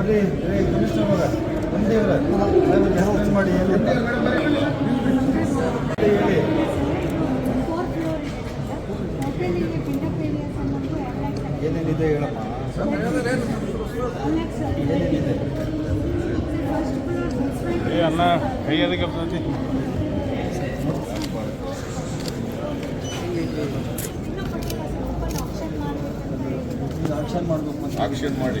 ಬರ್ರಿ ಅವರ ಮಾಡಿ ಹೇಳಿ ಏನೇನಿದೆ ಹೇಳಪ್ಪ? ಏನೇನಿದೆ ಏ ಅಣ್ಣ ಕೈ ಅದಕ್ಕೆ ಬರ್ತೈತಿ ಆಕ್ಷನ್ ಮಾಡಬೇಕು ಆಕ್ಷನ್ ಮಾಡಿ.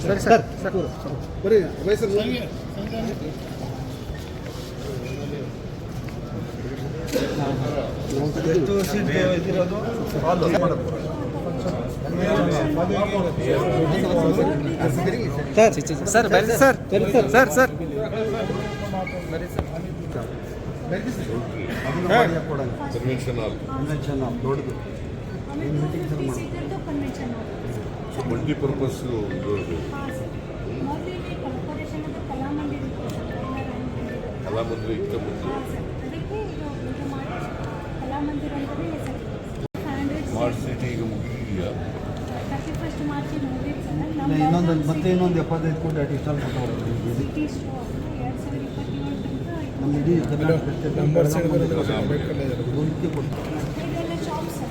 ಸೆಂಟರ್ ವುಮೆನ್ ಆಫೀಸ್ ಒಂದು ಕರ್ನಾಟಕ ಒನ್ ಅಂತ ಒಂದು ಆಫೀಸ್ ಮಾಡಲಿಕ್ಕೆ ಸರ್ ಆಫೀಸ್ ಮಾಡಲಿಕ್ಕೆ ಇಲ್ಲ ಸ್ಪೇಸ್ ಇದೆ ಸರ್ ಈ ಕಡೆ ಸರ್ ಏನಾದರೂ ಸರ್ಕಾರಿ ಈ ಕಡೆ ಎಲ್ಲ ಶಾಪ್ಸ್ ಏನೇನು ಕೂತ್ರ ಹೋಗ್ತಾ ಇದೆಯಾ ಶಾಪ್ಸ್ ನಿಮಗೋಸ್ಕರ ಹೈದ್ರಾಬಾದಿಂದ ಬಂದ ಬರ್ತಾ ಇದ್ದೀವಿ ಇದ್ರ ಬಗ್ಗೆ ಸರಿ ಸರ್ ಸರಿ ಸರ್ ಸರ್ ಬರೀ ಅಭಯ್ ಸರ್ ಎಷ್ಟು ಸೀಟ್ ಇದಿರೋದು ಹಾಲು ಮಾಡೋದು ಸರ್ ಸರ್ ಬನ್ನಿ ಸರ್ ಸರ್ ಸರ್ ಕೊಡೋಣ ಕನ್ವೆನ್ಷನ್ ಹಾಲ್ ಕನ್ವೆನ್ಷನ್ ದೊಡ್ಡದು ಸಿದ್ಧದ್ದು ಕನ್ವೆನ್ಷನ್ ಮಲ್ಟಿಪರ್ಪಸ್ ಅದು. ಕಲಾಮಂದಿರ ಇತ್ತು ಸರ್. ಮುಂದೆ. ಸ್ಮಾರ್ಟ್ ಸಿಟಿ ಈಗ ಮುಗಿದೆಯಾ ಮಾರ್ಚ್ ಸರ್. ಇನ್ನೊಂದು ಮತ್ತೆ ಇನ್ನೊಂದು ಎಪ್ಪತ್ತೈದು ಕೋಟಿ ಅಡಿಷನಲ್ ಕೊಟ್ಟು ಸಿಟಿ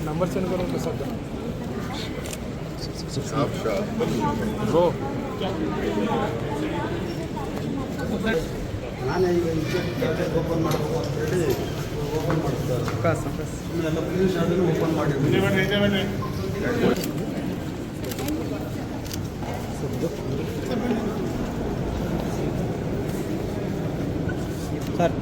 ನಂಬರ್ ಎರಡು ಬರೋದು ಇಪ್ಪತ್ತೇಳು Top shot. Bro. Sir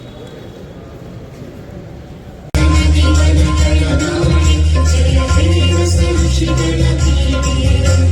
sevgilere bir